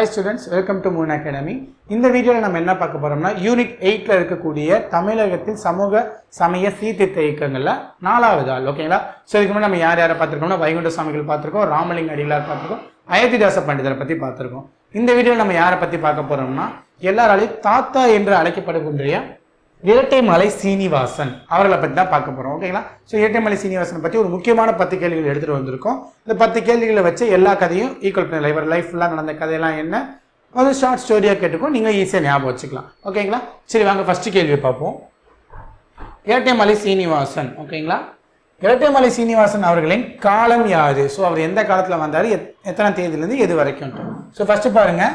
Hi students welcome to Moon Academy இந்த வீடியோவில் நம்ம என்ன பார்க்க போகிறோம்னா யூனிட் எயிட்டில் இருக்கக்கூடிய தமிழகத்தில் சமூக சமய சீர்திருத்த இயக்கங்களில் நாலாவது ஆள் ஓகேங்களா ஸோ இதுக்கு முன்னாடி நம்ம யார் யாரை பார்த்துருக்கோம்னா வைகுண்ட சுவாமிகள் பார்த்துருக்கோம் ராமலிங்க அடிகளார் பார்த்துருக்கோம் அயோத்திதாச பண்டிதரை பற்றி பார்த்துருக்கோம். இந்த வீடியோவில் நம்ம யாரை பற்றி பார்க்க போகிறோம்னா எல்லாராலையும் தாத்தா என்று அழைக்கப்படக்கூடிய இரட்டைமலை சீனிவாசன். அவர்களை பற்றி தான் பார்க்க போகிறோம் ஓகேங்களா ஸோ இரட்டைமலை சீனிவாசனை பற்றி ஒரு முக்கியமான பத்து கேள்விகள் எடுத்துகிட்டு வந்திருக்கோம். இந்த பத்து கேள்விகளை வச்சு எல்லா கதையும் ஈக்குவல் பண்ணல இவர் லைஃப் ஃபுல்லாக நடந்த கதையெல்லாம் என்ன? ஒரு ஷார்ட் ஸ்டோரியாக கேட்டுக்கும் நீங்கள் ஈஸியாக ஞாபகம் வச்சுக்கலாம். ஓகேங்களா சரி வாங்க ஃபஸ்ட்டு கேள்வி பார்ப்போம். இரட்டைமலை சீனிவாசன் ஓகேங்களா இரட்டைமலை சீனிவாசன் அவர்களின் காலம் யாது? ஸோ அவர் எந்த காலத்தில் வந்தார்? எத் எத்தனை தேதியிலேருந்து எது வரைக்கும்? ஸோ ஃபஸ்ட்டு பாருங்கள்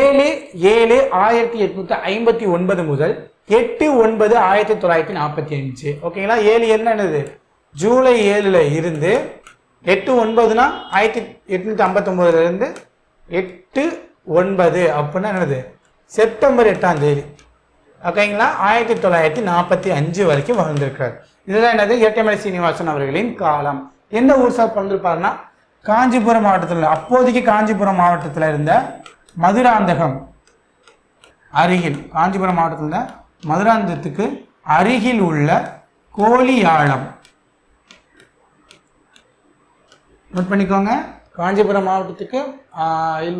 ஏழு ஏழு ஆயிரத்தி எட்நூற்றி ஐம்பத்தி ஒன்பது முதல் எட்டு ஒன்பது ஆயிரத்தி தொள்ளாயிரத்தி நாற்பத்தி அஞ்சு. ஓகேங்களா? ஏழு என்னது? ஜூலை ஏழில் இருந்து எட்டு ஒன்பதுனா ஆயிரத்தி எண்ணூற்றி ஐம்பத்தொம்போதுலருந்து எட்டு ஒன்பது அப்படின்னா என்னது? செப்டம்பர் எட்டாம் தேதி. ஓகேங்களா? ஆயிரத்தி தொள்ளாயிரத்தி நாற்பத்தி அஞ்சு வரைக்கும் வாழ்ந்திருக்கார் இதெல்லாம் என்னது? எட்டமலை சீனிவாசன் அவர்களின் காலம். எந்த ஊர் சார் பிறந்திருப்பாருன்னா? காஞ்சிபுரம் மாவட்டத்தில் அப்போதைக்கு காஞ்சிபுரம் மாவட்டத்தில் இருந்த மதுராந்தகம் அருகில். காஞ்சிபுரம் மாவட்டத்தில் இருந்த மதுராந்தகத்துக்கு அருகில் உள்ள கோலியாளம் நோட் பண்ணிக்கோங்க. காஞ்சிபுரம் மாவட்டத்துக்கு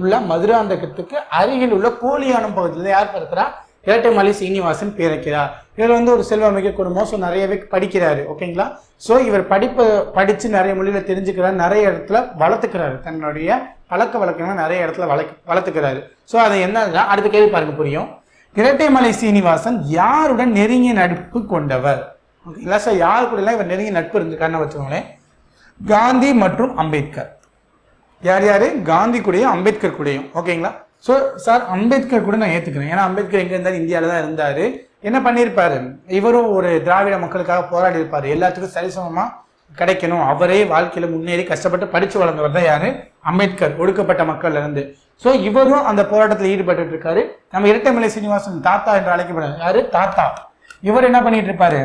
உள்ள மதுராந்தகத்துக்கு அருகில் உள்ள கோழியானம் பகுதியில் யார் பிறக்கிறா? ஏட்டைமலை சீனிவாசன் பிறக்கிறார். இவர் வந்து ஒரு செல்வமிக்க குடும்பம். ஸோ நிறையவே படிக்கிறாரு. ஓகேங்களா ஸோ இவர் படிப்பு படித்து நிறைய மொழியில் தெரிஞ்சுக்கிறார். நிறைய இடத்துல வளர்த்துக்கிறாரு. தன்னுடைய பழக்க வழக்கங்களை நிறைய இடத்துல வளர்க்க வளர்த்துக்கிறாரு. ஸோ அது என்னன்னா அடுத்த கேள்வி பாருங்க புரியும். இரட்டைமலை சீனிவாசன் யாருடன் நெருங்கிய நட்பு கொண்டவர்? ஓகேங்களா சார் யார் கூட இவர் நெருங்கிய நட்பு இருந்திருக்காருன்னு வச்சுக்கோங்களேன். காந்தி மற்றும் அம்பேத்கர். யார் யார்? காந்தி கூடயும் அம்பேத்கர் கூடயும். ஓகேங்களா ஸோ சார் அம்பேத்கர் கூட நான் ஏற்றுக்கிறேன் ஏன்னா அம்பேத்கர் எங்கே இருந்தார்? இந்தியாவில் தான் இருந்தார். என்ன பண்ணியிருப்பாரு இவரும் ஒரு திராவிட மக்களுக்காக போராடி இருப்பார். எல்லாத்துக்கும் சரிசமமாக கிடைக்கணும். அவரே வாழ்க்கையில் முன்னேறி கஷ்டப்பட்டு படித்து வளர்ந்தவர் தான் யார்? அம்பேத்கர். ஒடுக்கப்பட்ட மக்கள்லேருந்து ஸோ இவரும் அந்த போராட்டத்தில் ஈடுபட்டு இருக்காரு நம்ம இரட்டைமலை சீனிவாசன் தாத்தா என்று அழைக்கப்படுறாரு யாரு? தாத்தா. இவர் என்ன பண்ணிட்டு இருப்பாரு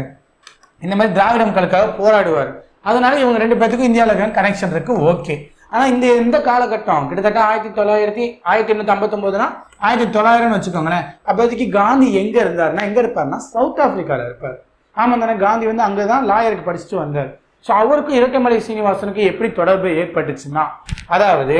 இந்த மாதிரி திராவிட மக்களுக்காக போராடுவார். அதனால இவங்க ரெண்டு பேர்த்துக்கும் இந்தியாவில் கனெக்ஷன் இருக்கு. ஓகே ஆனால் இந்த இந்த காலகட்டம் கிட்டத்தட்ட ஆயிரத்தி தொள்ளாயிரத்தி ஆயிரத்தி எண்ணூற்றி ஐம்பத்தொம்போதுனா ஆயிரத்தி தொள்ளாயிரம்னு வச்சுக்கோங்களேன். அப்போதைக்கு காந்தி எங்கே இருந்தாருன்னா எங்கே இருப்பாருன்னா சவுத் ஆப்பிரிக்கால இருப்பார். ஆமாம் தானே காந்தி வந்து அங்கே தான் லாயருக்கு படிச்சுட்டு வந்தார். ஸோ அவருக்கும் இரட்டைமலை சீனிவாசனுக்கு எப்படி தொடர்பு ஏற்பட்டுச்சுன்னா அதாவது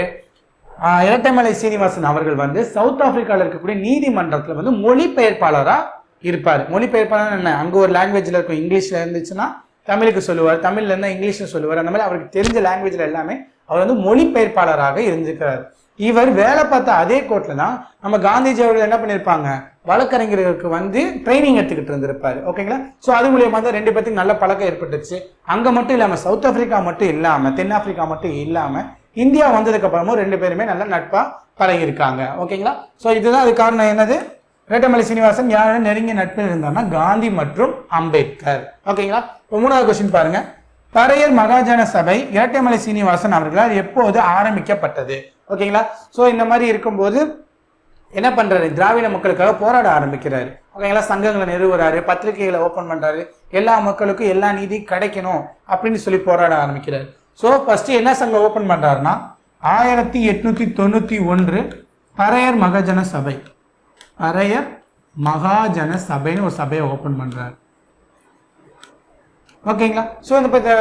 இரட்டைமலை சீனிவாசன் அவர்கள் வந்து சவுத் ஆப்பிரிக்காவில் இருக்கக்கூடிய நீதிமன்றத்தில் வந்து மொழிபெயர்ப்பாளராக இருப்பார். மொழிபெயர்ப்பாளர் என்ன? அங்கே ஒரு லாங்குவேஜில் இருக்கும். இங்கிலீஷில் இருந்துச்சுன்னா தமிழுக்கு சொல்லுவார். தமிழ்ல இருந்தால் இங்கிலீஷில் சொல்லுவார். அந்த மாதிரி அவருக்கு தெரிஞ்ச லாங்குவேஜில் எல்லாமே அவர் வந்து மொழிபெயர்ப்பாளராக இருந்திருக்கிறார் இவர் வேலை பார்த்த அதே கோர்ட்டில் தான் நம்ம காந்திஜி அவர்கள் என்ன பண்ணியிருப்பாங்க வழக்கறிஞர்களுக்கு வந்து ட்ரைனிங் எடுத்துக்கிட்டு இருந்திருப்பாரு. ஓகேங்களா ஸோ அது மூலியமாக தான் ரெண்டு பேர்த்துக்கு நல்ல பழக்கம் ஏற்பட்டுச்சு. அங்கே மட்டும் இல்லாமல் சவுத் ஆப்பிரிக்கா மட்டும் இல்லாமல் தென்னாப்பிரிக்கா மட்டும் இல்லாமல் இந்தியா வந்ததுக்கு அப்புறமும் ரெண்டு பேருமே நல்ல நட்பா பழகியிருக்காங்க. ஓகேங்களா? ஸோ இதுதான் அது காரணம் என்னது? வேட்டமலை சீனிவாசன் யாரும் நெருங்கிய நட்பில் இருந்தார்னா காந்தி மற்றும் அம்பேத்கர். ஓகேங்களா? இப்போ மூணாவது கொஸ்டின் பாருங்க. பறையர் மகாஜன சபை இரட்டைமலை சீனிவாசன் அவர்களால் எப்போது ஆரம்பிக்கப்பட்டது? ஓகேங்களா? ஸோ இந்த மாதிரி இருக்கும்போது என்ன பண்ணுறாரு திராவிட மக்களுக்காக போராட ஆரம்பிக்கிறாரு. ஓகேங்களா? சங்கங்களை நிறுவுறாரு பத்திரிகைகளை ஓப்பன் பண்ணுறாரு எல்லா மக்களுக்கும் எல்லா நீதி கிடைக்கணும் அப்படின்னு சொல்லி போராட ஆரம்பிக்கிறாரு. ஸோ ஃபஸ்ட்டு என்ன சங்கம் ஓப்பன் பண்ணுறாருன்னா ஆயிரத்தி எட்நூற்றி தொண்ணூற்றி ஒன்று பறையர் மகாஜன சபை. பறையர் மகாஜன சபைன்னு ஒரு சபையை ஓப்பன் பண்ணுறார் ஓகேங்களா ஸோ இந்த இந்த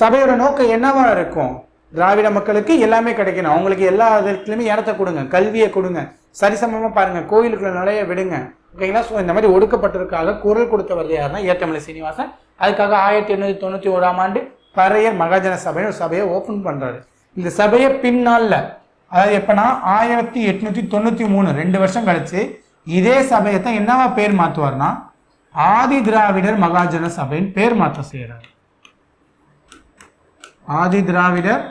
சபையோட நோக்கம் என்னவா இருக்கும்? திராவிட மக்களுக்கு எல்லாமே கிடைக்கணும். அவங்களுக்கு எல்லா விதத்துலையுமே இடத்த கொடுங்க கல்வியை கொடுங்க. சரிசமமாக பாருங்கள் கோயிலுக்குள்ள நிறைய விடுங்க. ஓகேங்களா ஸோ இந்த மாதிரி ஒடுக்கப்பட்டதுக்காக குரல் கொடுத்தவர் யாருன்னா ஏற்றமலை சீனிவாசன். அதுக்காக ஆயிரத்தி எண்ணூற்றி தொண்ணூற்றி ஓராம் ஆண்டு பறையர் மகாஜன சபைன்னு ஒரு சபையை ஓபன் பண்றாரு. இந்த சபையை பின்னால அதாவது எப்பனா ஆயிரத்தி எட்நூத்தி தொண்ணூத்தி மூணு ரெண்டு வருஷம் கழிச்சு இதே சபையை தான் என்னவா பேர் மாத்துவார்னா ஆதி திராவிடர் மகாஜன சபைன்னு பேர் மாற்றம் செய்கிறார் ஆதி திராவிடர்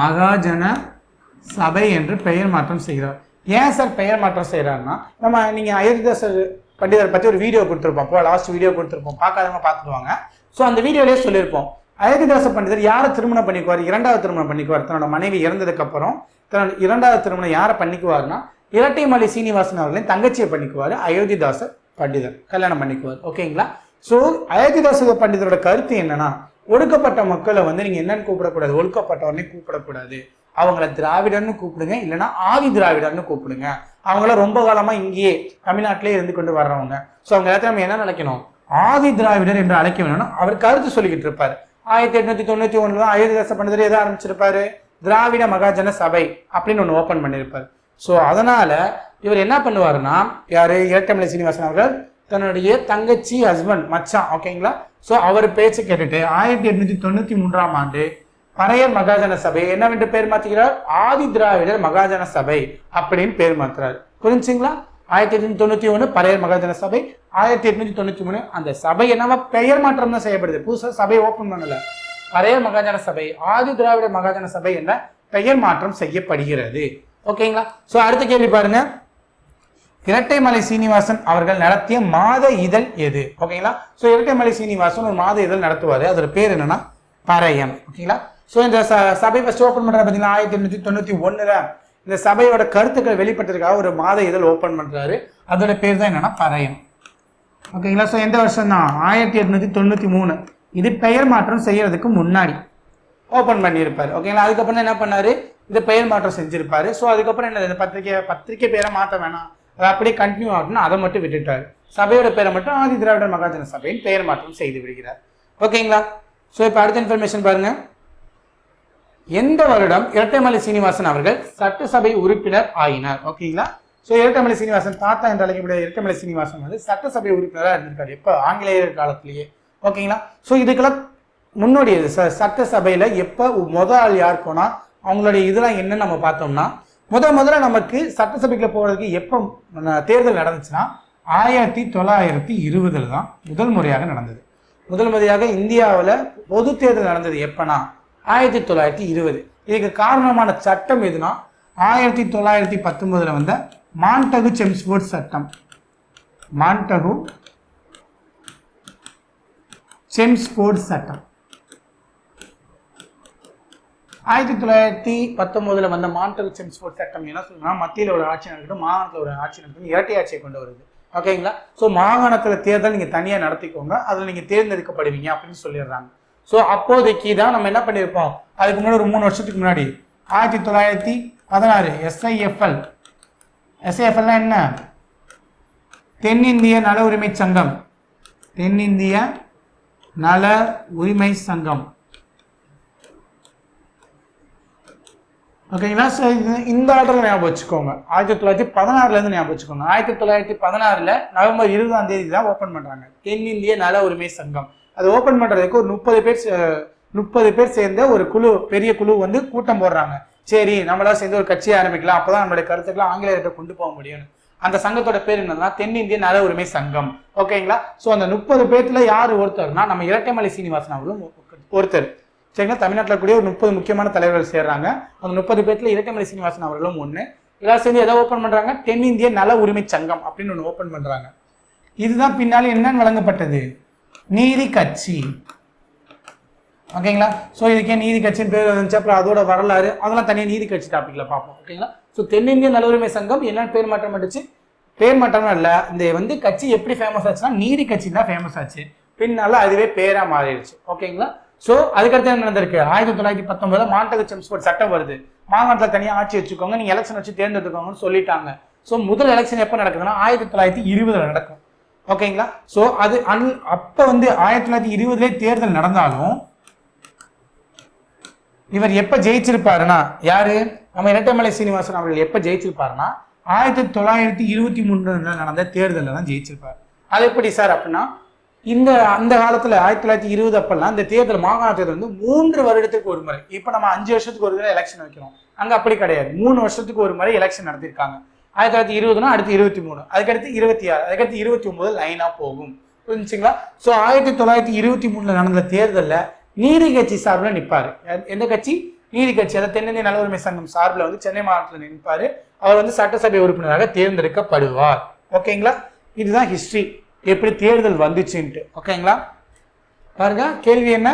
மகாஜன சபை என்று பெயர் மாற்றம் செய்கிறார். ஏன் சார் பெயர் மாற்றம் செய்கிறாருன்னா நம்ம நீங்கள் அயோத்திதாசர் பண்டிதர் பற்றி ஒரு வீடியோ கொடுத்துருப்போம். அப்போ லாஸ்ட் வீடியோ கொடுத்துருப்போம். பார்க்காதவங்க பார்த்துருவாங்க ஸோ அந்த வீடியோலேயே சொல்லியிருப்போம். அயோத்திதாச பண்டிதர் யாரை திருமணம் பண்ணிக்குவார்? இரண்டாவது திருமணம் பண்ணிக்குவார். தன்னோட மனைவி இறந்ததுக்கப்புறம் தன்னோட இரண்டாவது திருமணம் யாரை பண்ணிக்குவார்னா இரட்டைமலை சீனிவாசன் அவர்களையும் தங்கச்சியை பண்ணிக்குவார் அயோத்திதாச பண்டிதர். கல்யாணம் பண்ணிக்குவார். ஓகேங்களா ஸோ அயோத்திதாச பண்டிதரோட கருத்து என்னன்னா ஒடுக்கப்பட்ட மக்களை வந்து நீங்கள் என்னன்னு கூப்பிடக்கூடாது? ஒடுக்கப்பட்டவனே கூப்பிடக்கூடாது. அவங்கள திராவிடர்னு கூப்பிடுங்க இல்லைன்னா ஆதி திராவிடர்னு கூப்பிடுங்க. அவங்கள ரொம்ப காலமாக இங்கேயே தமிழ்நாட்டிலே இருந்து கொண்டு வர்றவங்க. ஸோ அவங்க எல்லாத்தையும் நம்ம என்ன நினைக்கணும்? ஆதி திராவிடர் என்று அழைக்க வேணும்னா அவர் கருத்து சொல்லிக்கிட்டு இருப்பார். ஆயிரத்தி எட்நூத்தி தொண்ணூத்தி ஒண்ணுல தான் அயோத்தியாச பண்டிதர் எதை ஆரம்பிச்சிருப்பாரு? திராவிட மகாஜன சபை அப்படின்னு ஒன்று ஓபன் பண்ணியிருப்பார் ஸோ அதனால இவர் என்ன பண்ணுவாருன்னா யாரு? இரட்டமலை சீனிவாசன் அவர்கள் தன்னுடைய தங்கச்சி ஹஸ்பண்ட் மச்சான் ஓகேங்களா ஸோ அவர் பேச்சு கேட்டுட்டு ஆயிரத்தி எட்நூத்தி தொண்ணூத்தி மூன்றாம் ஆண்டு பறையர் மகாஜன சபை என்னவென்று பேர் மாத்துகிறார்? ஆதி திராவிடர் மகாஜன சபை அப்படின்னு பேர் மாத்துறாரு. புரிஞ்சுங்களா? ஆயிரத்தி எட்நூத்தி தொண்ணூத்தி ஒன்று பழைய மகாஜன சபை. ஆயிரத்தி எட்நூத்தி தொண்ணூத்தி மூணு அந்த சபை என்னவா? பெயர் மாற்றம் தான் செய்யப்படுது. புதுசாக சபை ஓப்பன் பண்ணல. பழைய மகாஜன சபை ஆதி திராவிட மகாஜன சபை என்ற பெயர் மாற்றம் செய்யப்படுகிறது. ஓகேங்களா? ஸோ அடுத்த கேள்வி பாருங்க. இரட்டைமலை சீனிவாசன் அவர்கள் நடத்திய மாத இதழ் எது? ஓகேங்களா? ஸோ இரட்டைமலை சீனிவாசன் ஒரு மாத இதழ் நடத்துவார். அதோட பேர் என்னன்னா பறையம் ஓகேங்களா? ஸோ இந்த ச- சபை ஃபஸ்ட் ஓப்பன் பண்ற பார்த்தீங்கன்னா ஆயிரத்தி எண்ணூற்றி தொண்ணூற்றி ஒன்றில் இந்த சபையோட கருத்துக்கள் வெளிப்பட்டதுக்காக ஒரு மாத இதழ் ஓப்பன் பண்றாரு. அதோட பேர் தான் என்னன்னா பறையம் ஓகேங்களா ஸோ எந்த வருஷம் தான் ஆயிரத்தி எட்நூத்தி தொண்ணூற்றி மூணு. இது பெயர் மாற்றம் செய்யறதுக்கு முன்னாடி ஓப்பன் பண்ணியிருப்பாரு. ஓகேங்களா அதுக்கப்புறம் என்ன பண்ணாரு? இந்த பெயர் மாற்றம் செஞ்சிருப்பாரு. ஸோ அதுக்கப்புறம் என்ன இந்த பத்திரிக்கை பத்திரிக்கை பேரை மாற்ற வேணாம். அது அப்படியே கண்டினியூ ஆகணும்னு அதை மட்டும் விட்டுட்டாரு. சபையோட பேரை மட்டும் ஆதி திராவிடர் மகாஜன சபையின் பெயர் மாற்றம் செய்து விடுகிறார். ஓகேங்களா ஸோ இப்போ அடுத்த இன்ஃபர்மேஷன் பாருங்க. எந்த வருடம்? இரட்டைமலை சீனிவாசன் அவர்கள் சட்டசபை உறுப்பினர் ஆகினார் ஓகேங்களா? ஸோ இரட்டைமலை சீனிவாசன் தாத்தா என்று அழைக்கக்கூடிய இரட்டைமலை சீனிவாசன் வந்து சட்டசபை உறுப்பினராக இருந்திருக்காரு. எப்போ? ஆங்கிலேயர் காலத்திலேயே. ஓகேங்களா? ஸோ இதுக்கெல்லாம் முன்னோடி ச சட்டசபையில் எப்போ முத ஆள் யார் போனால் அவங்களுடைய இதெல்லாம் என்னன்னு நம்ம பார்த்தோம்னா முத முதல்ல நமக்கு சட்டசபைக்குள்ள போகிறதுக்கு எப்போ தேர்தல் நடந்துச்சுன்னா ஆயிரத்தி தொள்ளாயிரத்தி இருபதுல தான் முதல் முறையாக நடந்தது. முதல் முறையாக இந்தியாவில் பொது தேர்தல் நடந்தது எப்போனா ஆயிரத்தி தொள்ளாயிரத்தி இருபது. இதுக்கு காரணமான சட்டம் எதுனா ஆயிரத்தி தொள்ளாயிரத்தி பத்தொன்பதில் வந்த மான்டகு செம்ஸ்போர்ட் சட்டம். மான்டகு செம்ஸ்போர்ட் சட்டம். ஆயிரத்தி தொள்ளாயிரத்தி பத்தொன்பதுல வந்த மான்டகு செம்ஸ்போர்ட் சட்டம் என்ன சொல்லுன்னா மத்தியில் ஒரு ஆட்சி நடக்கட்டும் மாகாணத்தில் ஒரு ஆட்சி நடக்கட்டும் இரட்டை ஆட்சியை கொண்டு வருது. ஓகேங்களா ஸோ மாகாணத்தில் தேர்தல் நீங்கள் தனியாக நடத்திக்கோங்க. அதில் நீங்கள் தேர்ந்தெடுக்கப்படுவீங்க அப்படின்னு சொல்லிடுறாங்க. ஸோ அப்போதைக்கு தான் நம்ம என்ன பண்ணியிருப்போம் அதுக்கு முன்னாடி ஒரு மூணு வருஷத்துக்கு முன்னாடி. ஆயிரத்தி தொள்ளாயிரத்தி பதினாறு எஸ்ஐஎஃப்எல் எஸ்ஐஎஃப்எல்னா என்ன? தென்னிந்திய நல உரிமை சங்கம். தென்னிந்திய நல உரிமை சங்கம். ஓகேங்களா ஸோ இந்த ஆர்டர் ஞாபகம் வச்சுக்கோங்க. ஆயிரத்தி தொள்ளாயிரத்தி பதினாறுலேருந்து ஞாபகம் வச்சுக்கோங்க. ஆயிரத்தி தொள்ளாயிரத்தி பதினாறில் நவம்பர் இருபதாம் தேதி தான் ஓப்பன் பண்ணுறாங்க தென்னிந்திய நல உரிமை சங்கம். அதை ஓப்பன் பண்றதுக்கு ஒரு முப்பது பேர் சே- முப்பது பேர் சேர்ந்த ஒரு குழு பெரிய குழு வந்து கூட்டம் போடுறாங்க. சரி நம்மளால சேர்ந்து ஒரு கட்சியை ஆரம்பிக்கலாம். அப்பதான் நம்மளுடைய கருத்துக்களை ஆங்கிலேயர்கிட்ட கொண்டு போக முடியும் அந்த சங்கத்தோட பேர் என்னன்னா தென்னிந்திய நல உரிமை சங்கம். ஓகேங்களா? ஸோ அந்த முப்பது பேர்த்துல யார் ஒருத்தர்னா நம்ம இரட்டைமலை சீனிவாசன் அவர்களும் ஒருத்தர். சரிங்களா? தமிழ்நாட்டில் கூடிய ஒரு முப்பது முக்கியமான தலைவர்கள் சேர்றாங்க. அந்த முப்பது பேர்த்துல இரட்டைமலை சீனிவாசன் அவர்களும் ஒன்று எல்லாரும் சேர்ந்து எதை ஓப்பன் பண்றாங்க? தென்னிந்திய நல உரிமை சங்கம் அப்படின்னு ஒன்று ஓப்பன் பண்றாங்க. இதுதான் பின்னாலே என்னன்னு வழங்கப்பட்டது. நீதி கட்சி. ஓகேங்களா? ஸோ இதுக்கே நீதி கட்சின்னு பேர் வந்துச்சு? அப்புறம் அதோட வரலாறு. அதெல்லாம் தனியாக நீதி கட்சி டாப்பிக்கில் பார்ப்போம். ஓகேங்களா? ஸோ தென்னிந்திய நலவுரிமை சங்கம் என்ன பேர் மாற்றம் அடிச்சு பேர் மாற்றம் இல்லை இந்த வந்து கட்சி எப்படி ஃபேமஸ் ஆச்சுன்னா நீதி கட்சி தான் ஃபேமஸ் ஆச்சு. பின்னால அதுவே பேராக மாறிடுச்சு. ஓகேங்களா? ஸோ அதுக்கடுத்து என்ன நடந்திருக்கு? ஆயிரத்தி தொள்ளாயிரத்தி பத்தொன்பதுல மாண்டகு செம்ஸ்போர்ட் சட்டம் வருது. மாகாணத்தில் தனியாக ஆட்சி வச்சுக்கோங்க. நீங்கள் எலெக்ஷன் வச்சு தேர்ந்தெடுத்துக்கோங்கன்னு சொல்லிட்டாங்க. ஸோ முதல் எலெக்ஷன் எப்போ நடக்குதுன்னா ஆயிரத்தி தொள்ளாயிரத்தி இருபதுல நடக்கும். ஓகேங்களா? ஸோ அது அன் அப்போ வந்து ஆயிரத்தி தொள்ளாயிரத்தி இருபதுலேயே தேர்தல் நடந்தாலும் இவர் எப்போ ஜெயிச்சிருப்பாருன்னா யாரு? நம்ம இரட்டைமலை சீனிவாசன் அவர்கள் எப்போ ஜெயிச்சிருப்பாருன்னா ஆயிரத்தி தொள்ளாயிரத்தி இருபத்தி மூணுல நடந்த தேர்தலில் தான் ஜெயிச்சிருப்பாரு. அது எப்படி சார் அப்படின்னா இந்த அந்த காலத்தில் ஆயிரத்தி தொள்ளாயிரத்தி இருபது அப்பெல்லாம் இந்த தேர்தல் மாகாண தேர்தல் வந்து மூன்று வருடத்துக்கு ஒரு முறை. இப்போ நம்ம அஞ்சு வருஷத்துக்கு ஒரு முறை எலெக்ஷன் வைக்கிறோம். அங்கே அப்படி கிடையாது. மூணு வருஷத்துக்கு ஒரு முறை எலெக்ஷன் நடத்திருக்காங்க ஆயிரத்தி தொள்ளாயிரத்தி இருபதுனா அடுத்து இருபத்தி மூணு. அதுக்கடுத்து இருபத்தி ஆறு அதுக்கடுத்து இருபத்தி ஒன்பது லைனா போகும். புரிஞ்சுங்களா? ஸோ ஆயிரத்தி தொள்ளாயிரத்தி இருபத்தி மூணுல நடந்த தேர்தலில் நீதி கட்சி சார்பில் நிற்பார். எந்த கட்சி? நீதி கட்சி. அதாவது தென்னிந்திய நலவுரிமை உரிமை சங்கம் சார்பில் வந்து சென்னை மாவட்டத்தில் நிற்பாரு. அவர் வந்து சட்டசபை உறுப்பினராக தேர்ந்தெடுக்கப்படுவார். ஓகேங்களா? இதுதான் ஹிஸ்ட்ரி எப்படி தேர்தல் வந்துச்சுன்ட்டு. ஓகேங்களா? பாருங்க கேள்வி என்ன?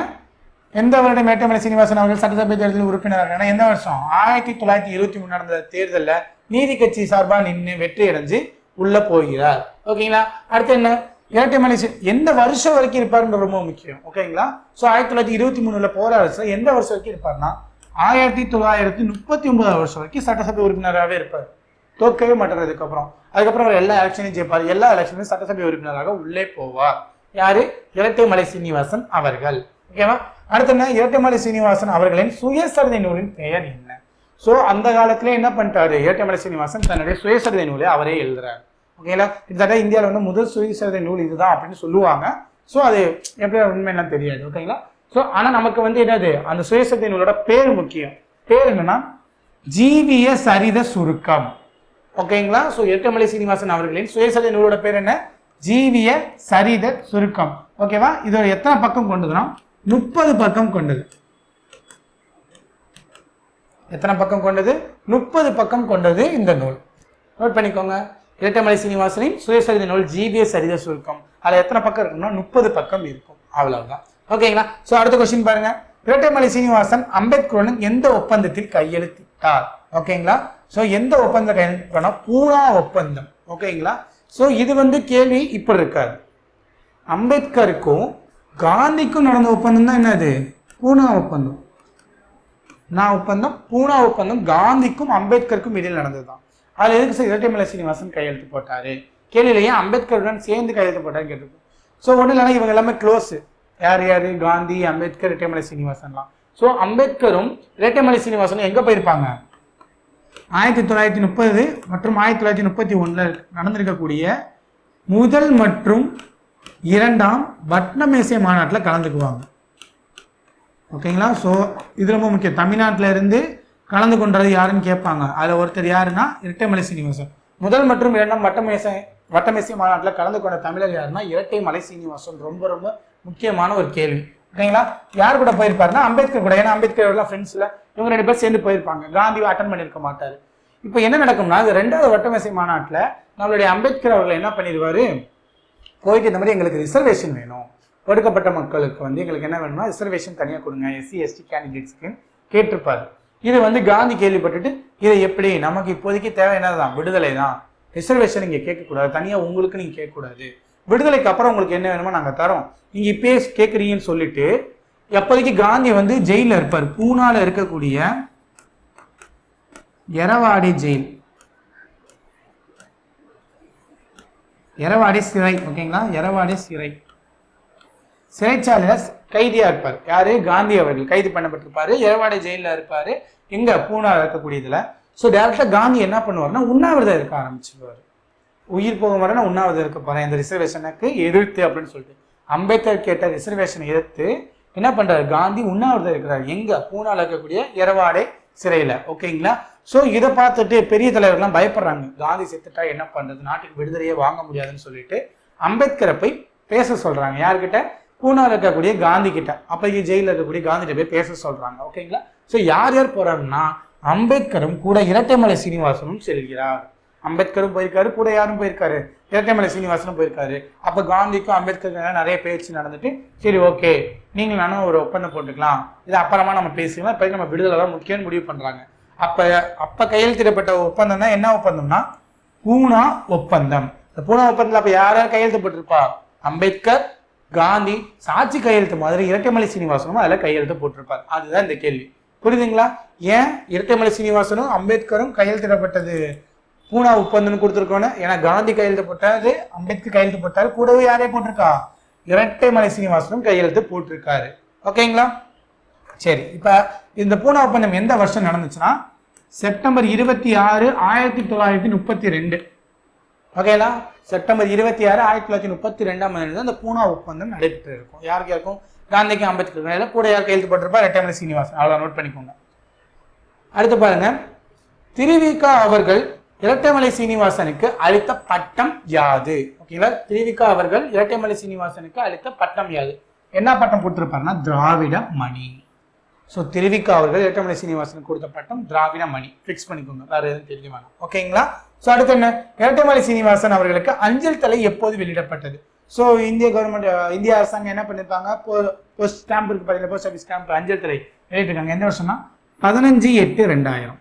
எந்த வருடம் மேட்டமலை சீனிவாசன் அவர்கள் சட்டசபை தேர்தலில் உறுப்பினராக? எந்த வருஷம்? ஆயிரத்தி தொள்ளாயிரத்தி இருபத்தி மூணு நடந்த தேர்தலில் நீதி கட்சி சார்பாக நின்று வெற்றி அடைஞ்சு உள்ள போகிறார். ஓகேங்களா? அடுத்து என்ன? இரட்டைமலை எந்த வருஷம் வரைக்கும் இருப்பாருன்ற ரொம்ப முக்கியம். ஓகேங்களா? ஸோ ஆயிரத்தி தொள்ளாயிரத்தி இருபத்தி மூணுல போராட எந்த வருஷம் வரைக்கும் இருப்பாருன்னா ஆயிரத்தி தொள்ளாயிரத்தி முப்பத்தி ஒன்பதாவது வருஷம் வரைக்கும் சட்டசபை உறுப்பினராகவே இருப்பார். தோற்கவே மாட்டார் அதுக்கப்புறம் அதுக்கப்புறம் அவர் எல்லா எலெக்ஷனையும் ஜெயிப்பார். எல்லா எலெக்ஷனையும் சட்டசபை உறுப்பினராக உள்ளே போவார். யாரு? இரட்டைமலை சீனிவாசன் அவர்கள். ஓகேவா? அடுத்து என்ன? இரட்டைமலை சீனிவாசன் அவர்களின் சுயசரிதை நூலின் பெயர் என்ன? ஸோ அந்த காலத்துல என்ன பண்ணிட்டாரு? ஏட்டமலை சீனிவாசன் தன்னுடைய சுயசரிதை நூலை அவரே எழுதுறாரு. ஓகேங்களா கிட்டத்தட்ட இந்தியாவில் வந்து முதல் சுயசரிதை நூல் இதுதான் அப்படின்னு சொல்லுவாங்க. ஸோ அது எப்படி உண்மையெல்லாம் தெரியாது. ஓகேங்களா ஸோ ஆனால் நமக்கு வந்து என்னது? அந்த சுயசரிதை நூலோட பேர் முக்கியம். பேர் என்னன்னா ஜீவிய சரித சுருக்கம். ஓகேங்களா ஸோ எட்டமலை சீனிவாசன் அவர்களின் சுயசரிதை நூலோட பேர் என்ன? ஜீவிய சரித சுருக்கம். ஓகேவா இதோட எத்தனை பக்கம் கொண்டதுன்னா முப்பது பக்கம் கொண்டது. எத்தனை பக்கம் கொண்டது? முப்பது பக்கம் கொண்டது இந்த நூல். நோட் பண்ணிக்கோங்க. இரட்டமலை சீனிவாசனின் சுயசரித நூல் ஜிபிஎஸ் சரித சுருக்கம். அதில் எத்தனை பக்கம் இருக்கும்னா முப்பது பக்கம் இருக்கும். அவ்வளவுதான். ஓகேங்களா? ஸோ அடுத்த கொஸ்டின் பாருங்க. இரட்டைமலை சீனிவாசன் அம்பேத்கருடன் எந்த ஒப்பந்தத்தில் கையெழுத்திட்டார்? ஓகேங்களா? ஸோ எந்த ஒப்பந்தம் கையெழுத்து பூனா ஒப்பந்தம். ஓகேங்களா? ஸோ இது வந்து கேள்வி இப்படி இருக்காது. அம்பேத்கருக்கும் காந்திக்கும் நடந்த ஒப்பந்தம் தான் என்னது? பூனா ஒப்பந்தம். நான் ஒப்பந்தம் பூனா ஒப்பந்தம் காந்திக்கும் அம்பேத்கருக்கும் இடையில் நடந்ததுதான். அதில் எதுக்கு சார் இரட்டைமலை சீனிவாசன் கையெழுத்து போட்டாரு? கேள்வியிலேயே அம்பேத்கருடன் சேர்ந்து கையெழுத்து போட்டாருன்னு கேட்டிருக்கோம். ஸோ ஒன்றும் இல்லைனா இவங்க எல்லாமே க்ளோஸ் யார் யார்? காந்தி அம்பேத்கர் இரட்டைமலை சீனிவாசன்லாம். ஸோ அம்பேத்கரும் இரட்டைமலை சீனிவாசனும் எங்கே போயிருப்பாங்க? ஆயிரத்தி தொள்ளாயிரத்தி முப்பது மற்றும் ஆயிரத்தி தொள்ளாயிரத்தி முப்பத்தி ஒன்றில் நடந்திருக்கக்கூடிய முதல் மற்றும் இரண்டாம் வட்டமேசை மாநாட்டில் கலந்துக்குவாங்க. ஓகேங்களா? ஸோ இது ரொம்ப முக்கியம். தமிழ்நாட்டில் இருந்து கலந்து கொண்டது யாருன்னு கேட்பாங்க. அதில் ஒருத்தர் யாருன்னா இரட்டைமலை சீனிவாசன். முதல் மற்றும் இரண்டாம் வட்டமேசை வட்டமேசை மாநாட்டில் கலந்து கொண்ட தமிழர் யாருன்னா இரட்டைமலை சீனிவாசன். ரொம்ப ரொம்ப முக்கியமான ஒரு கேள்வி. ஓகேங்களா? யார் கூட போயிருப்பாருன்னா அம்பேத்கர் கூட. ஏன்னா அம்பேத்கர் ஃப்ரெண்ட்ஸில் இவங்க ரெண்டு பேர் சேர்ந்து போயிருப்பாங்க. காந்தி அட்டன் பண்ணியிருக்க மாட்டார். இப்போ என்ன நடக்கும்னா அது ரெண்டாவது வட்டமேசை மாநாட்டில் நம்மளுடைய அம்பேத்கர் அவர்கள் என்ன பண்ணிடுவார் போயிட்டு இந்த மாதிரி எங்களுக்கு ரிசர்வேஷன் வேணும். ஒடுக்கப்பட்ட மக்களுக்கு வந்து எங்களுக்கு என்ன வேணும்னா ரிசர்வேஷன் தனியாக கொடுங்க எஸ்சி எஸ்டி கேண்டிடேட்ஸ்க்கு கேட்டிருப்பாரு. இது வந்து காந்தி கேள்விப்பட்டுட்டு இதை எப்படி நமக்கு இப்போதைக்கு தேவை என்னதான் விடுதலை தான் ரிசர்வேஷன் இங்கே கேட்கக்கூடாது. தனியாக உங்களுக்கு நீங்கள் கேட்கக்கூடாது. விடுதலைக்கு அப்புறம் உங்களுக்கு என்ன வேணுமோ நாங்கள் தரோம். நீங்கள் இப்பயே கேட்குறீங்கன்னு சொல்லிட்டு எப்போதைக்கு காந்தி வந்து ஜெயிலில் இருப்பார். பூனால இருக்கக்கூடிய எரவாடி ஜெயில். எரவாடி சிறை ஓகேங்களா எரவாடி சிறை. சிறைச்சாலையில் கைதியாக இருப்பார். யார்? காந்தி அவர்கள். கைது பண்ணப்பட்டிருப்பார். ஏவாடை ஜெயிலில் இருப்பார். எங்க பூனா இருக்கக்கூடியதில். ஸோ டேரெக்டாக காந்தி என்ன பண்ணுவார்னா உண்ணாவிரதம் இருக்க ஆரம்பிச்சிருவார். உயிர் போகும் வரை நான் உண்ணாவிரதம் இருக்க போகிறேன் இந்த ரிசர்வேஷனுக்கு எதிர்த்து அப்படின்னு சொல்லிட்டு. அம்பேத்கர் கேட்ட ரிசர்வேஷனை எதிர்த்து என்ன பண்ணுறாரு காந்தி உண்ணாவிரதம் இருக்கிறார். எங்கே? பூனால இருக்கக்கூடிய எரவாடை சிறையில். ஓகேங்களா ஸோ இதை பார்த்துட்டு பெரிய தலைவர்கள்லாம் பயப்படுறாங்க. காந்தி செத்துட்டா என்ன பண்ணுறது நாட்டுக்கு விடுதலையே வாங்க முடியாதுன்னு சொல்லிட்டு அம்பேத்கரை போய் பேச சொல்கிறாங்க யார்கிட்ட? பூனாவில் இருக்கக்கூடிய காந்தி கிட்ட அப்போதைக்கு ஜெயிலில் இருக்கக்கூடிய காந்திகிட்ட போய் பேச சொல்றாங்க ஓகேங்களா? ஸோ யார் யார் போறாங்கன்னா அம்பேத்கரும் கூட இரட்டைமலை சீனிவாசனும் செல்கிறார். அம்பேத்கரும் போயிருக்காரு கூட யாரும் போயிருக்காரு? இரட்டைமலை சீனிவாசனும் போயிருக்காரு. அப்போ காந்திக்கும் அம்பேத்கருக்கும் நிறைய பேச்சு நடந்துட்டு சரி ஓகே நீங்கள் நானும் ஒரு ஒப்பந்தம் போட்டுக்கலாம். இது அப்புறமா நம்ம பேசிக்கலாம் இப்போ நம்ம விடுதலை தான் முக்கியம்னு முடிவு பண்ணுறாங்க அப்போ அப்போ கையெழுத்திடப்பட்ட ஒப்பந்தம் தான் என்ன ஒப்பந்தம்னா? பூனா ஒப்பந்தம். பூனா ஒப்பந்தத்தில் அப்போ யார் யார் கையெழுத்து போட்டிருப்பா அம்பேத்கர் காந்தி சாட்சி கையெழுத்து மாதிரி இரட்டைமலை சீனிவாசனும் அதில் கையெழுத்து போட்டிருப்பார். அதுதான் இந்த கேள்வி. புரியுதுங்களா? ஏன் இரட்டைமலை சீனிவாசனும் அம்பேத்கரும் கையெழுத்திடப்பட்டது? பூனா ஒப்பந்தம்னு கொடுத்துருக்கோன்னு. ஏன்னா காந்தி கையெழுத்து போட்டாரு அம்பேத்கர் கையெழுத்து போட்டாரு கூடவே யாரே போட்டிருக்கா? இரட்டைமலை சீனிவாசனும் கையெழுத்து போட்டிருக்காரு. ஓகேங்களா? சரி இப்போ இந்த பூனா ஒப்பந்தம் எந்த வருஷம் நடந்துச்சுன்னா செப்டம்பர் இருபத்தி ஆறு ஆயிரத்தி தொள்ளாயிரத்தி முப்பத்தி ரெண்டு. ஓகேங்களா செப்டம்பர் இருபத்தி ஆறு ஆயிரத்தி தொள்ளாயிரத்தி முப்பத்தி ரெண்டாம் ஆண்டு அந்த பூனா ஒப்பந்தம் நடைபெற்று இருக்கும். யாருக்கு யாருக்கும் காந்திக்கு அம்பேத்கர் இடையில கூட யார் கையெழுத்து போட்டிருப்பா? ரெட்டமலை சீனிவாசன். அவ்வளோ நோட் பண்ணிக்கோங்க. அடுத்து பாருங்க. திருவிகா அவர்கள் இரட்டைமலை சீனிவாசனுக்கு அளித்த பட்டம் யாது? ஓகேங்களா திருவிகா அவர்கள் இரட்டைமலை சீனிவாசனுக்கு அளித்த பட்டம் யாது? என்ன பட்டம் போட்டிருப்பாருன்னா திராவிட மணி. ஸோ திருவிக்கா அவர்கள் இரட்டமலை சீனிவாசன் கொடுத்த பட்டம் திராவிட மணி. ஃபிக்ஸ் பண்ணிக்கோங்க. வேறு எதுவும் தெரிய வேணாம். ஓகேங்களா ஸோ அடுத்து என்ன? ஏற்றமலை சீனிவாசன் அவர்களுக்கு அஞ்சல் தலை எப்போது வெளியிடப்பட்டது? ஸோ இந்திய கவர்மெண்ட் இந்திய அரசாங்கம் என்ன பண்ணியிருப்பாங்க போஸ்ட் ஸ்டாம்ப் இருக்கு பார்த்தீங்கன்னா போஸ்ட் ஆஃபீஸ் ஸ்டாம்ப் அஞ்சல் தலை வெளியிட்டிருக்காங்க. எந்த வருஷம்னா? பதினஞ்சு எட்டு ரெண்டாயிரம்.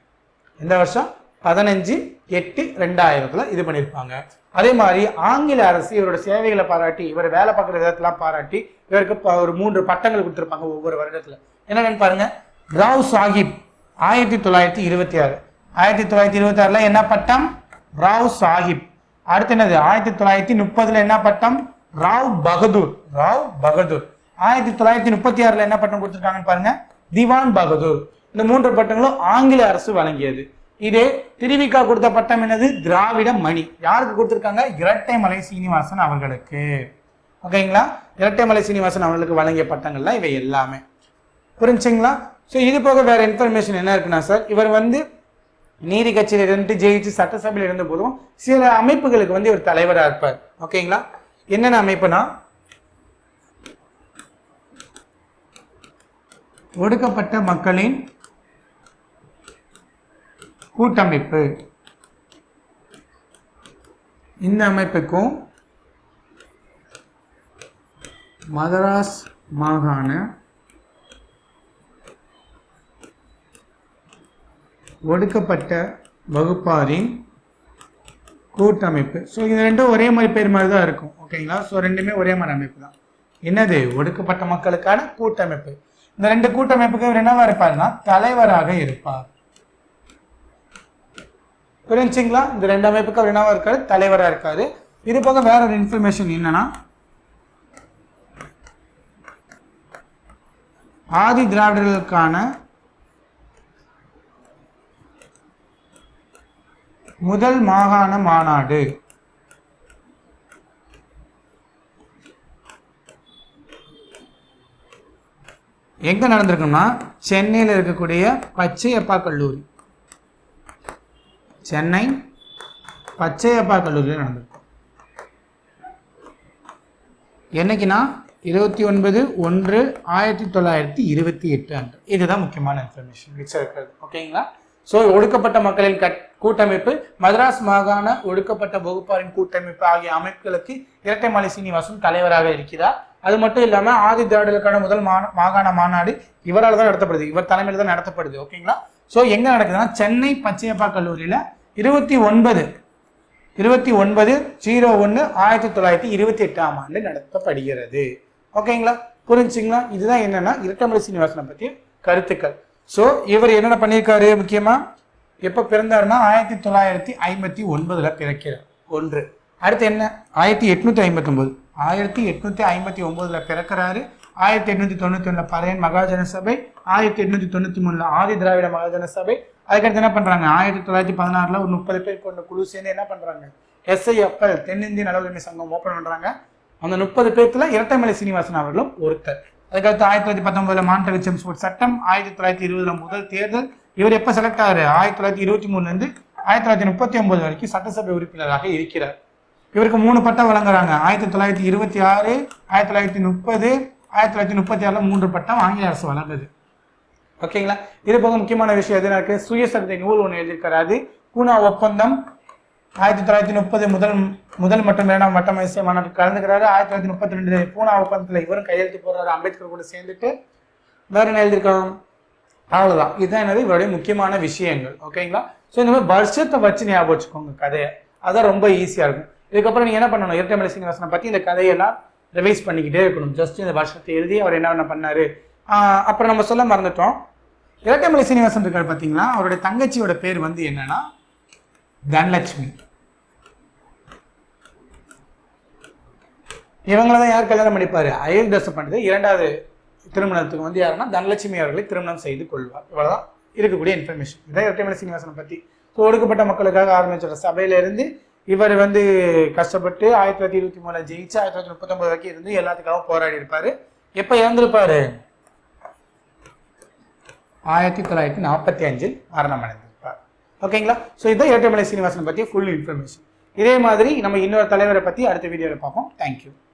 எந்த வருஷம்? பதினஞ்சு எட்டு ரெண்டாயிரத்தில் இது பண்ணியிருப்பாங்க அதே மாதிரி ஆங்கில அரசு இவரோட சேவைகளை பாராட்டி இவர் வேலை பார்க்குற விதத்தெல்லாம் பாராட்டி இவருக்கு ஒரு மூன்று பட்டங்கள் கொடுத்துருப்பாங்க ஒவ்வொரு வருடத்தில். என்னென்னு பாருங்க? ராவ் சாஹிப் ஆயிரத்தி தொள்ளாயிரத்தி இருபத்தி ஆறு. ஆயிரத்தி தொள்ளாயிரத்தி இருபத்தி ஆறில் என்ன பட்டம்? ராவ் சாஹிப். அடுத்து என்னது? ஆயிரத்தி தொள்ளாயிரத்தி முப்பதில் என்ன பட்டம்? ராவ் பகதூர். ராவ் பகதூர். ஆயிரத்தி தொள்ளாயிரத்தி முப்பத்தி ஆறில் என்ன பட்டம் கொடுத்துருக்காங்கன்னு பாருங்க. திவான் பகதூர். இந்த மூன்று பட்டங்களும் ஆங்கில அரசு வழங்கியது. இதே திருவிக்கா கொடுத்த பட்டம் என்னது? திராவிட மணி. யாருக்கு கொடுத்துருக்காங்க? இரட்டைமலை சீனிவாசன் அவர்களுக்கு. ஓகேங்களா? இரட்டைமலை சீனிவாசன் அவர்களுக்கு வழங்கிய பட்டங்கள்லாம் இவை எல்லாமே. புரிஞ்சுங்களா? ஸோ இது போக வேறு இன்ஃபர்மேஷன் என்ன இருக்குன்னா சார் இவர் வந்து நீதி கட்சியில் இருந்து ஜெயிச்சு சட்டசபையில் இருந்த போதும் சில அமைப்புகளுக்கு வந்து இவர் தலைவராக இருப்பார். ஓகேங்களா? என்னென்ன அமைப்புனா? ஒடுக்கப்பட்ட மக்களின் கூட்டமைப்பு. இந்த அமைப்புக்கும் மதராஸ் மாகாண ஒடுக்கப்பட்ட வகுப்பாரின் கூட்டமைப்பு. ஸோ இது ரெண்டும் ஒரே மாதிரி பேர் மாதிரி தான் இருக்கும். ஓகேங்களா ஸோ ரெண்டுமே ஒரே மாதிரி அமைப்பு தான். என்னது? ஒடுக்கப்பட்ட மக்களுக்கான கூட்டமைப்பு. இந்த ரெண்டு கூட்டமைப்புக்கு இவர் என்னவா இருப்பாருன்னா தலைவராக இருப்பார். புரிஞ்சுங்களா? இந்த ரெண்டு அமைப்புக்கு அவர் என்னவா இருக்காரு? தலைவராக இருக்காரு. இது போக வேற ஒரு இன்ஃபர்மேஷன் என்னன்னா ஆதி திராவிடர்களுக்கான முதல் மாகாண மாநாடு. எங்க நடந்திருக்குன்னா சென்னையில் இருக்கக்கூடிய பச்சையப்பா கல்லூரி. சென்னை பச்சையப்பா கல்லூரியில் நடந்திருக்கும் என்னைக்குன்னா இருபத்தி ஒன்பது ஒன்று ஆயிரத்தி தொள்ளாயிரத்தி இருபத்தி எட்டு அன்று. இதுதான் முக்கியமான இன்ஃபர்மேஷன் மிச்சம் இருக்கிறது. ஓகேங்களா ஸோ ஒடுக்கப்பட்ட மக்களின் கட் கூட்டமைப்பு மதராஸ் மாகாண ஒடுக்கப்பட்ட வகுப்பாரின் கூட்டமைப்பு ஆகிய அமைப்புகளுக்கு இரட்டைமலை சீனிவாசன் தலைவராக இருக்கிறார். அது மட்டும் இல்லாம ஆதி திராவிடர்களுக்கான முதல் மா- மாகாண மாநாடு இவரால் தான் நடத்தப்படுது. இவர் தலைமையில் தான் நடத்தப்படுது ஓகேங்களா ஸோ எங்க நடக்குதுன்னா சென்னை பச்சையப்பா கல்லூரியில இருபத்தி ஒன்பது இருபத்தி ஒன்பது ஜீரோ ஒன்று ஆயிரத்தி தொள்ளாயிரத்தி இருபத்தி எட்டாம் ஆண்டு நடத்தப்படுகிறது. ஓகேங்களா புரிஞ்சுங்களா? இதுதான் என்னன்னா இரட்டமலை சீனிவாசனை பற்றிய கருத்துக்கள். ஸோ இவர் என்னென்ன பண்ணியிருக்காரு முக்கியமா? எப்போ பிறந்தாருன்னா ஆயிரத்தி தொள்ளாயிரத்தி ஐம்பத்தி ஒன்பதுல பிறக்கிறார். ஒன்று. அடுத்து என்ன? ஆயிரத்தி எட்நூத்தி ஐம்பத்தி ஒன்பது ஆயிரத்தி எட்நூத்தி ஐம்பத்தி ஒன்பதுல பிறக்கிறாரு. ஆயிரத்தி எட்நூத்தி தொண்ணூத்தி ஒண்ணுல பறையன் மகாஜன சபை. ஆயிரத்தி எட்நூத்தி தொண்ணூத்தி மூணுல ஆதி திராவிட மகாஜன சபை. அதுக்கடுத்து என்ன பண்றாங்க? ஆயிரத்தி தொள்ளாயிரத்தி பதினாறுல ஒரு முப்பது பேர் கொண்ட குழு சேர்ந்து என்ன பண்றாங்க? எஸ்ஐஎஃப்எல் தென்னிந்திய நல உரிமை சங்கம் ஓபன் பண்றாங்க. அந்த முப்பது பேர்த்துல இரட்டைமலை சீனிவாசன் அவர்களும் ஒருத்தர். அதுக்கடுத்து ஆயிரத்தி தொள்ளாயிரத்தி பத்தொன்பதுல மாண்டல் செம்ஸ்போர்ட் சட்டம் ஆயிரத்தி தொள்ளாயிரத்தி இருபதுல முதல் தேர்தல். இவர் எப்ப செலக்ட் ஆகுறாரு? ஆயிரத்தி தொள்ளாயிரத்தி இருபத்தி மூணுல இருந்து ஆயிரத்தி தொள்ளாயிரத்தி முப்பத்தி ஒன்பது வரைக்கும் சட்டசபை உறுப்பினராக இருக்கிறார். இவருக்கு மூணு பட்டம் வழங்குறாங்க. ஆயிரத்தி தொள்ளாயிரத்தி இருபத்தி ஆறு ஆயிரத்தி தொள்ளாயிரத்தி முப்பது ஆயிரத்தி தொள்ளாயிரத்தி முப்பத்தி ஆறுல மூன்று பட்டம் ஆங்கில அரசு வழங்குது. ஓகேங்களா? இது போக முக்கியமான விஷயம் எதுனா இருக்கு சுயசரிதை நூல் ஒன்று எழுதியிருக்காரு. அது பூனா ஒப்பந்தம் ஆயிரத்தி தொள்ளாயிரத்தி முப்பது முதல் முதல் மற்றும் இரண்டாம் வட்டமேசிய மாநாட்டில் கலந்துக்கிறாரு ஆயிரத்தி தொள்ளாயிரத்தி முப்பத்தி ரெண்டு பூனா ஒப்பந்தத்தில் இவரும் கையெழுத்து போடுறாரு. அம்பேத்கர் கூட சேர்ந்துட்டு வேற என்ன எழுதியிருக்கோம் அவ்வளோதான் இதுதான் என்னது? இவருடைய முக்கியமான விஷயங்கள். ஓகேங்களா? ஸோ இந்த மாதிரி வருஷத்தை வச்சு ஞாபகம் வச்சுக்கோங்க கதையை. அதான் ரொம்ப ஈஸியாக இருக்கும். இதுக்கப்புறம் நீங்கள் என்ன பண்ணணும்? இரட்டைமலை சீனிவாசனை பற்றி இந்த கதையெல்லாம் ரிவைஸ் பண்ணிக்கிட்டே இருக்கணும். ஜஸ்ட் இந்த வருஷத்தை எழுதி அவர் என்ன பண்ணாரு. அப்புறம் நம்ம சொல்ல மறந்துட்டோம். இரட்டைமலை சீனிவாசன் இருக்கார் பார்த்தீங்களா அவருடைய தங்கச்சியோட பேர் வந்து என்னன்னா தனலட்சுமி. இவங்கள தான் யார் கல்யாணம் பண்ணிப்பார்? அயல் தசை பண்ணுறது இரண்டாவது திருமணத்துக்கு வந்து யாருன்னா தனலட்சுமி அவர்களை திருமணம் செய்து கொள்வார். இவ்வளோதான் இருக்கக்கூடிய இன்ஃபர்மேஷன் இதான் இரட்டைமலை சீனிவாசனை பற்றி ஸோ ஒடுக்கப்பட்ட மக்களுக்காக ஆரம்பிச்ச சபையிலேருந்து இவர் வந்து கஷ்டப்பட்டு ஆயிரத்தி தொள்ளாயிரத்தி இருபத்தி மூணில் ஜெயிச்சு ஆயிரத்தி தொள்ளாயிரத்தி முப்பத்தொம்பது வரைக்கும் இருந்து எல்லாத்துக்காகவும் போராடி இருப்பார். எப்போ இறந்துருப்பார்? ஆயிரத்தி தொள்ளாயிரத்தி நாற்பத்தி அஞ்சில் மரணம் அடைந்தார். ஓகேங்களா? ஸோ இதுதான் ஏற்றமலை சீனிவாசன் பற்றி ஃபுல் இன்ஃபர்மேஷன் இதே மாதிரி நம்ம இன்னொரு தலைவரை பற்றி அடுத்த வீடியோவில் பார்ப்போம். தேங்க்யூ